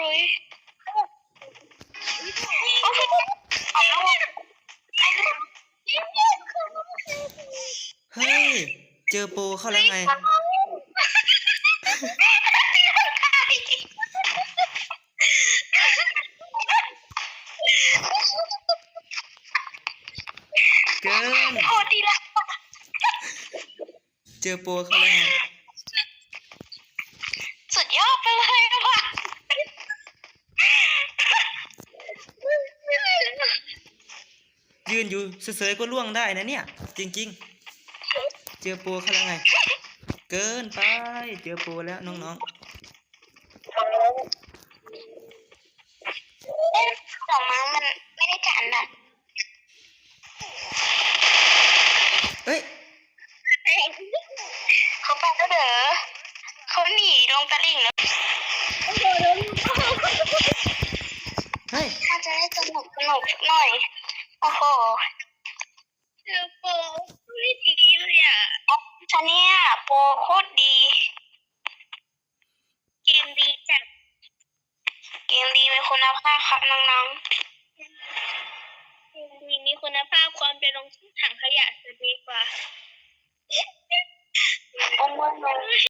เลยโอ้โหเอาแล้วอะเฮ้ย เจอโปรเข้าแล้วไง เกินโคตรดีละเจอโปรเข้าแล้วไง สุดยอดไปเลยว่ะ ยืนอยู่เฉยๆก็ล่วงได้นะเนี่ย จริง ๆ เจอโปรเข้าแล้วไง เกินไป เจอโปรแล้วน้องเล่นสองมั้งมันไม่ได้จันนะๆเอ้ยเขาไปก็เด้อเขาหนีลงตะลิ่งแล้วเฮ้ยน่าจะได้สนุกสนุกสักหน่อย โอ้โหเจอโปรไม่ดีเลยอะฉันเนี่ยโปรโคตรดี เกมดีจัดเกมดีมีคุณภาพครับน้องเกมดีมีคุณภาพความเป็นลงถังขยะจะดีกว่าๆโอ้โห